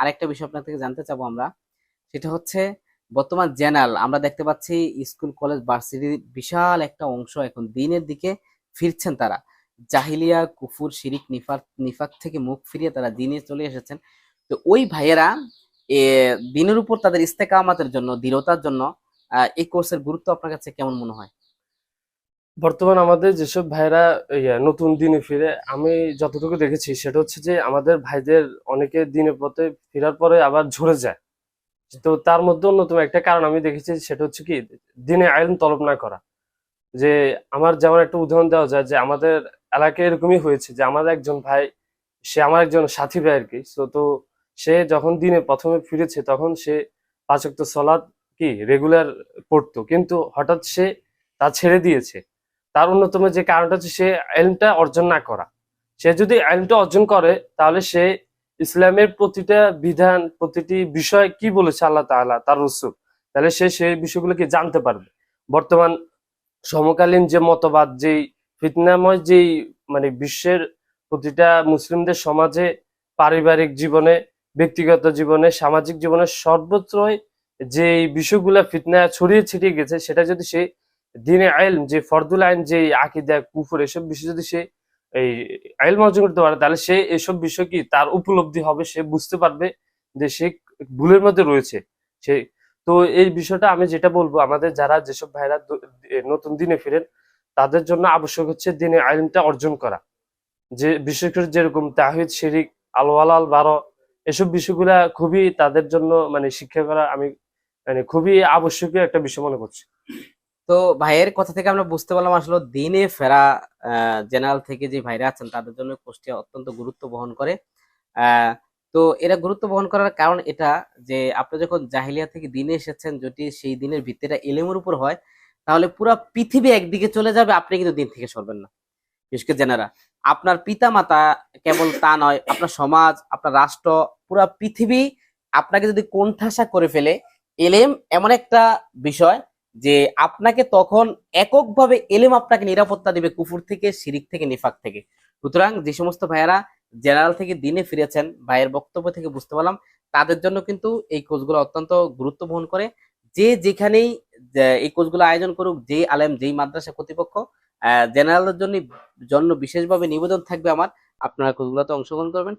আরেকটা বিষয় আপনার থেকে জানতে চাবো আমরা। সেটা হচ্ছে, বর্তমান জেনারেল, আমরা দেখতে পাচ্ছি স্কুল, কলেজ ভার্সিটির বিশাল একটা অংশ এখন দিনের দিকে ফিরছেন তারা। জাহিলিয়া, কুফুর, শিরিক নিফাক নিফাক থেকে মুখ ফিরিয়ে তারা দিনে চলে এসেছেন। তো ওই ভাইয়েরা দিনের উপর তাদের ইস্তেকামাতের জন্য, দৃঢ়তার জন্য এই কোর্সের গুরুত্ব আপনার কাছে কেমন মনে হয়? বর্তমান আমাদের যেসব ভাইরা নতুন দিনে ফিরে, আমি যতটুকু দেখেছি সেটা হচ্ছে যে আমাদের ভাইদের অনেকে দিনে পথে ফেরার পরে আবার ঝরে যায়। তো তার মধ্যে অন্যতম একটা কারণ আমি দেখেছি সেটা হচ্ছে কি, দিনে আইন তলব না করা। যে আমার যেমন একটা উদাহরণ দেওয়া যায় যে আমাদের এলাকায় এরকমই হয়েছে যে আমাদের একজন ভাই, সে আমার একজন সাথী ভাই আর কি। তো সে যখন দিনে প্রথমে ফিরেছে তখন সে পাঁচ ওয়াক্ত সলাৎ কি রেগুলার পড়তো। কিন্তু হঠাৎ সে তা ছেড়ে দিয়েছে। তার অন্যতম যে কারণটা হচ্ছে সে এলমটা অর্জন না করা। সে যদি এলমটা অর্জন করে, তাহলে সে ইসলামের প্রতিটা বিধান, প্রতিটি বিষয় কি বলেছে আল্লাহ তাআলা, তার রসুল, তাহলে সে সেই বিষয়গুলোকে জানতে পারবে? বর্তমান সমকালীন যে মতবাদ, যেই ফিতনাময় যেই মানে বিশ্বের প্রতিটা মুসলিমদের সমাজে পারিবারিক জীবনে, ব্যক্তিগত জীবনে, সামাজিক জীবনে সর্বত্রই যে বিষয়গুলা ফিতনা ছড়িয়ে ছিটিয়ে গেছে, সেটা যদি সে দিনে আইল, যে ফরদুল আইন, যে আকিদা, কুফর, এসব বিষয় যদি সে এই আইল অর্জন করতে পারে, তাহলে সে এসব বিষয় কি তার উপলব্ধি হবে? সে বুঝতে পারবে যে সে ভুলের মধ্যে রয়েছে। সে, তো এই বিষয়টা আমি যেটা বলব, আমাদের যারা যেসব ভাইরা নতুন দিনে ফিরেন, তাদের জন্য আবশ্যক হচ্ছে দিনে আইনটা অর্জন করা। যে বিশেষ করে যেরকম তাহিদ, শিরিক, আলওয়ালাল, বারো, এসব বিষয়গুলা খুবই তাদের জন্য মানে শিক্ষা করা আমি মানে খুবই আবশ্যকীয় একটা বিষয় মনে করছি। তো ভাইয়ের কথা থেকে আমরা বুঝতে পারলাম আসলে দিনে ফেরা জেনারেল থেকে যে ভাইরা আছেন তাদের জন্য কোর্সটি অত্যন্ত গুরুত্ব বহন করে। তো এরা গুরুত্ব বহন করার কারণ এটা যে আপনি যখন জাহিলিয়া থেকে দিনে এসেছেন, যদি সেই দিনের ভিত্তিটা এলেমের উপর হয়, তাহলে পুরো পৃথিবী একদিকে চলে যাবে, আপনি কিন্তু দিন থেকে সরবেন না। বিশেষ করে জেনারা আপনার পিতা মাতা কেবল তা নয়, আপনার সমাজ, আপনার রাষ্ট্র, পুরো পৃথিবী আপনাকে যদি কোণঠাসা করে ফেলে এলেম এমন একটা বিষয় যে আপনাকে তখন এককভাবে এলেম আপনাকে নিরাপত্তা দিবে কুফুর থেকে, শিরিক থেকে, নিফাক থেকে। সুতরাং যে সমস্ত ভাইয়েরা জেনারেল থেকে দিনে ফিরেছেন, ভাইয়ের বক্তব্য থেকে বুঝতে পারলাম, তাদের জন্য কিন্তু এই কোর্সগুলো অত্যন্ত গুরুত্ব বহন করে। যে যেখানেই এই কোর্সগুলো আয়োজন করুক যেই আলেম, যেই মাদ্রাসা কর্তৃপক্ষ জেনারেলের জন্য জন্য বিশেষভাবে নিবেদন থাকবে আমার। আপনারা কোর্সগুলোতে অংশগ্রহণ করবেন।